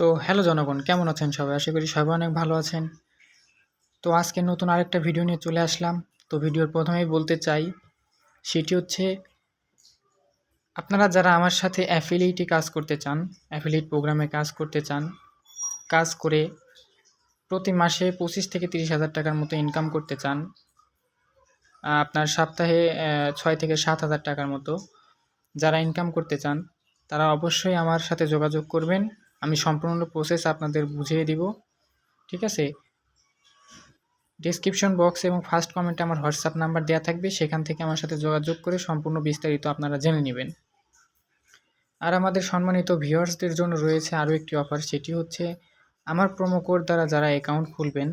তো হ্যালো জনগণ, কেমন আছেন সবাই? আশা করি সবাই অনেক ভালো আছেন। তো আজকে নতুন আরেকটা ভিডিও নিয়ে চলে আসলাম। তো ভিডিওর প্রথমেই বলতে চাই, সেটি হচ্ছে, আপনারা যারা আমার সাথে অ্যাফিলিয়েটে কাজ করতে চান অ্যাফিলিয়েট প্রোগ্রামে কাজ করতে চান, কাজ করে প্রতি মাসে পঁচিশ থেকে তিরিশ হাজার টাকার মতো ইনকাম করতে চান আপনার সপ্তাহে ছয় থেকে সাত হাজার টাকার মতো যারা ইনকাম করতে চান, তারা অবশ্যই আমার সাথে যোগাযোগ করবেন। আমি সম্পূর্ণ প্রসেস আপনাদের বুঝিয়ে দিব, ঠিক আছে? ডিসক্রিপশন বক্স এবং ফার্স্ট কমেন্টে আমার হোয়াটসঅ্যাপ নাম্বার দেওয়া থাকবে, সেখান থেকে আমার সাথে যোগাযোগ করে সম্পূর্ণ বিস্তারিত আপনারা জেনে নেবেন। আর আমাদের সম্মানিত ভিউয়ার্সদের জন্য রয়েছে আরও একটি অফার সেটি হচ্ছে আমার প্রোমো কোড দ্বারা যারা অ্যাকাউন্ট খুলবেন,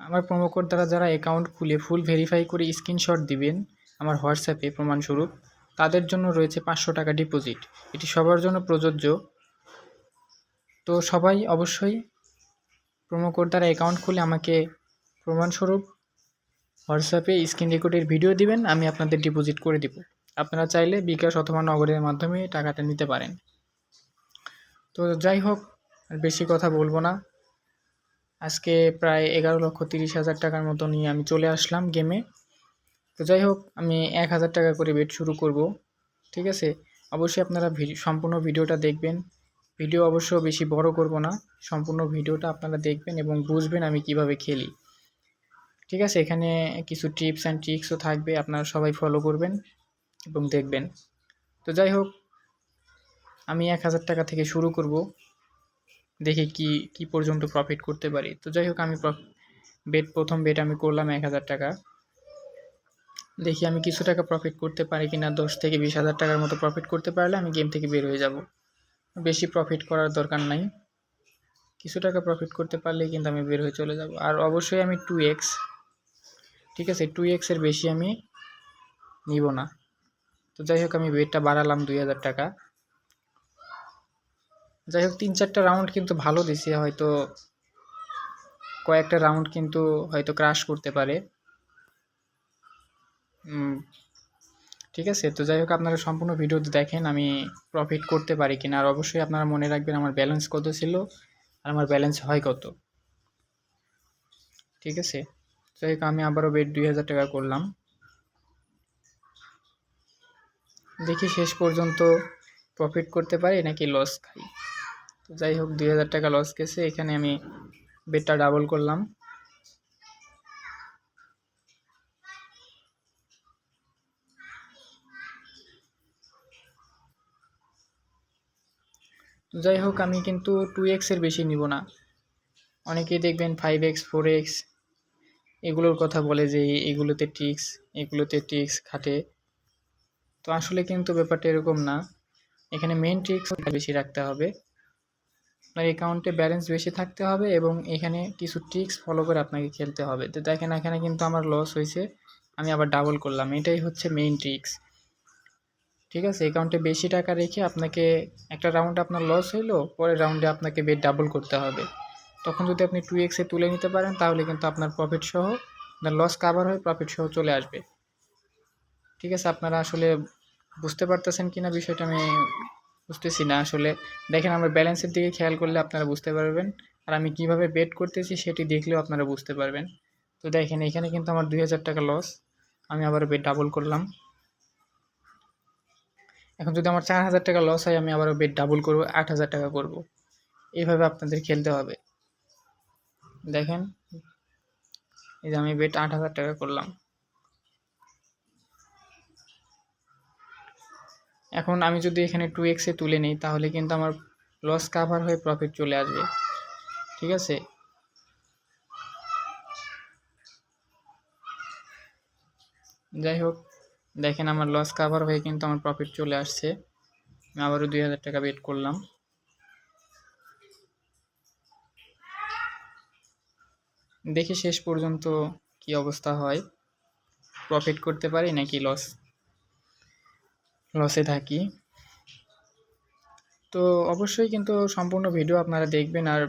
আমার প্রোমো কোড দ্বারা যারা অ্যাকাউন্ট খুলে ফুল ভেরিফাই করে স্ক্রিনশট দিবেন আমার হোয়াটসঅ্যাপে প্রমাণস্বরূপ, তাদের জন্য রয়েছে পাঁচশো টাকা ডিপোজিট এটি সবার জন্য প্রযোজ্য। তো সবাই অবশ্যই প্রোমো কোড দ্বারা অ্যাকাউন্ট খুলে আমাকে প্রমাণস্বরূপ হোয়াটসঅ্যাপে স্ক্রিন রেকর্ডের ভিডিও দিবেন, আমি আপনাদের ডিপোজিট করে দিব। আপনারা চাইলে বিকাশ অথবা নগরের মাধ্যমে টাকাটা নিতে পারেন। তো যাই হোক, আর বেশি কথা বলব না। আজকে প্রায় এগারো লক্ষ তিরিশ হাজার টাকার মতো নিয়ে আমি চলে আসলাম গেমে তো যাই হোক, আমি এক হাজার টাকা করে বেট শুরু করব। ঠিক আছে? অবশ্যই আপনারা সম্পূর্ণ ভিডিওটা দেখবেন। ভিডিও অবশ্য বেশি বড় করব না। সম্পূর্ণ ভিডিওটা আপনারা দেখবেন এবং বুঝবেন আমি কীভাবে খেলি। ঠিক আছে, এখানে কিছু টিপস অ্যান্ড ট্রিক্সও থাকবে, আপনারা সবাই ফলো করবেন এবং দেখবেন। তো যাই হোক, আমি এক হাজার টাকা থেকে শুরু করব, দেখি কি কি পর্যন্ত প্রফিট করতে পারি। তো যাই হোক, আমি বেট প্রথম বেট আমি করলাম এক হাজার টাকা। দেখি আমি কিছু টাকা প্রফিট করতে পারি কি না দশ থেকে বিশ হাজার টাকার মতো প্রফিট করতে পারলে আমি গেম থেকে বের হয়ে যাব। বেশি প্রফিট করার দরকার নাই। কিছু টাকা প্রফিট করতে পারলেই কিন্তু আমি বের হয়ে চলে যাব। আর অবশ্যই আমি টু এক্স ঠিক আছে? টু এক্সের বেশি আমি নিব না। তো যাই হোক, আমি বেটটা বাড়ালাম দুই হাজার টাকা। যাই হোক, তিন চারটা রাউন্ড কিন্তু ভালো দিছে। হয়তো কয়েকটা রাউন্ড কিন্তু হয়তো ক্রাশ করতে পারে। ঠিক আছে? তো যাই হোক, আপনারা সম্পূর্ণ ভিডিও দেখেন আমি প্রফিট করতে পারি কিনা। আর অবশ্যই আপনারা মনে রাখবেন আমার ব্যালেন্স কত ছিল আর আমার ব্যালেন্স হয় কত। ঠিক আছে? হোক, আমি আবারও বেড দুই হাজার টাকা করলাম। দেখি শেষ পর্যন্ত প্রফিট করতে পারি নাকি লস খাই। তো যাই হোক, দুই হাজার টাকা লস গেছে। এখানে আমি বেডটা ডাবল করলাম। তো যাই হোক, আমি কিন্তু টু এক্সের বেশি নিব না। অনেকেই দেখবেন ফাইভ এক্স ফোর এক্স এগুলোর কথা বলে যে এগুলোতে টিক্স এগুলোতে টিক্স খাটে। তো আসলে কিন্তু ব্যাপারটা এরকম না। এখানে মেন ট্রিক্স বেশি রাখতে হবে। আপনার অ্যাকাউন্টে ব্যালেন্স বেশি থাকতে হবে এবং এখানে কিছু ট্রিক্স ফলো করে আপনাকে খেলতে হবে। তো দেখেন, এখানে কিন্তু আমার লস হয়েছে। আমি আবার ডাবল করলাম। এটাই হচ্ছে মেইন ট্রিক্স ঠিক আছে অ্যাকাউন্টে বেশি টাকা রেখে আপনাকে একটা রাউন্ডে আপনার লস হইল, পরের রাউন্ডে আপনাকে বেড ডাবল করতে হবে। তখন যদি আপনি টু এক্সে তুলে নিতে পারেন, তাহলে কিন্তু আপনার প্রফিট সহ, আপনার লস কাভার হয়ে প্রফিট সহ চলে আসবে। ঠিক আছে, আপনারা আসলে বুঝতে পারতেছেন কি না বিষয়টা আমি বুঝতেছি না আসলে। দেখেন, আমার ব্যালেন্সের দিকে খেয়াল করলে আপনারা বুঝতে পারবেন, আর আমি কীভাবে বেট করতেছি সেটি দেখলেও আপনারা বুঝতে পারবেন। তো দেখেন, এখানে কিন্তু আমার দুই হাজার টাকা লস আমি আবার বেড ডাবল করলাম। এখন যদি আমার চার হাজার টাকা লস হয়, আমি আবারও বেড ডাবল করব, আট হাজার টাকা করব। এইভাবে আপনাদের খেলতে হবে। দেখেন, এই যে আমি বেট আট হাজার টাকা করলাম। এখন আমি যদি এখানে টু এক্সে তুলে নিই, তাহলে কিন্তু আমার লস কাভার হয়ে প্রফিট চলে আসবে। ঠিক আছে? যাই হোক দেখেন আমার লস কাভার হয়ে কিন্তু আমার প্রফিট চলে আসছে। আবারও দুই হাজার টাকা বেট করলাম। দেখি শেষ পর্যন্ত কি অবস্থা হয়। প্রফিট করতে পারি নাকি লস লসে থাকি। তো অবশ্যই কিন্তু সম্পূর্ণ ভিডিও আপনারা দেখবেন আর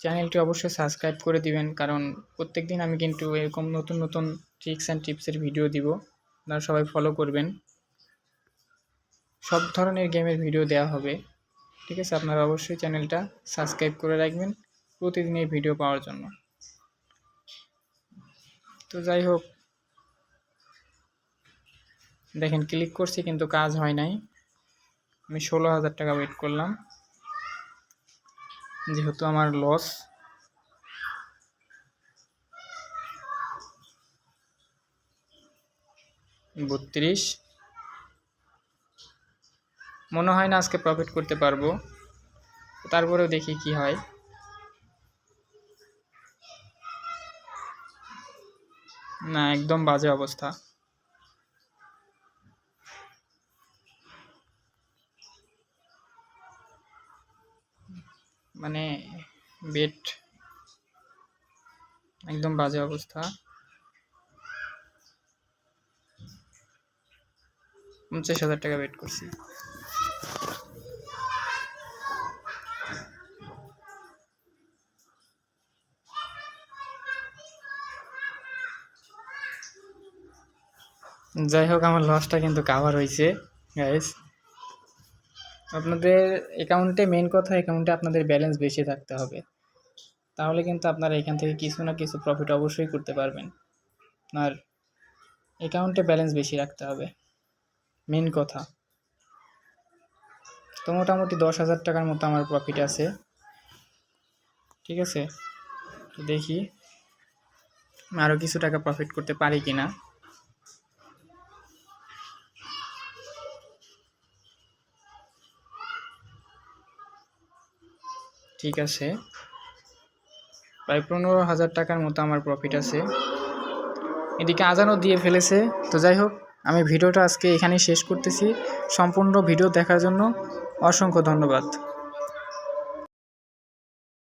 চ্যানেলটি অবশ্যই সাবস্ক্রাইব করে দিবেন, কারণ প্রত্যেক দিন আমি কিন্তু এরকম নতুন নতুন ট্রিক্স অ্যান্ড টিপসের ভিডিও দিব। আপনারা সবাই ফলো করবেন। সব ধরনের গেমের ভিডিও দেওয়া হবে। ঠিক আছে? আপনারা অবশ্যই চ্যানেলটা সাবস্ক্রাইব করে রাখবেন প্রতিদিন এই ভিডিও পাওয়ার জন্য। তো যাই হোক, দেখেন ক্লিক করছি কিন্তু কাজ হয় নাই। আমি ষোলো হাজার টাকা ওয়েট করলাম। যেহেতু আমার লস বত্রিশ। মনে হয় না আজকে প্রফিট করতে পারব। তারপরেও দেখি কি হয়। না, একদম বাজে অবস্থা। মানে বেড একদম বাজে অবস্থা। পঞ্চাশ হাজার টাকা বেট করছি। যাই হোক, আমার লসটা কিন্তু কাভার হয়েছে গাইস আপনাদের অ্যাকাউন্টে মেন কথা অ্যাকাউন্টে আপনাদের ব্যালেন্স বেশি থাকতে হবে। তাহলে কিন্তু আপনারা এখান থেকে কিছু না কিছু প্রফিট অবশ্যই করতে পারবেন। আর অ্যাকাউন্টে ব্যালেন্স বেশি রাখতে হবে। মেন কথা। তো মোটামুটি দশ হাজার টাকার মতো আমার প্রফিট আছে। ঠিক আছে? দেখি আরও কিছু টাকা প্রফিট করতে পারি কি না ঠিক আছে। প্রায় পনেরো হাজার টাকার মতো আমার প্রফিট আছে। এদিকে আজানও দিয়ে ফেলেছে। তো যাই হোক আমি ভিডিওটা আজকে এখানেই শেষ করতেছি। সম্পূর্ণ ভিডিও দেখার জন্য অসংখ্য ধন্যবাদ।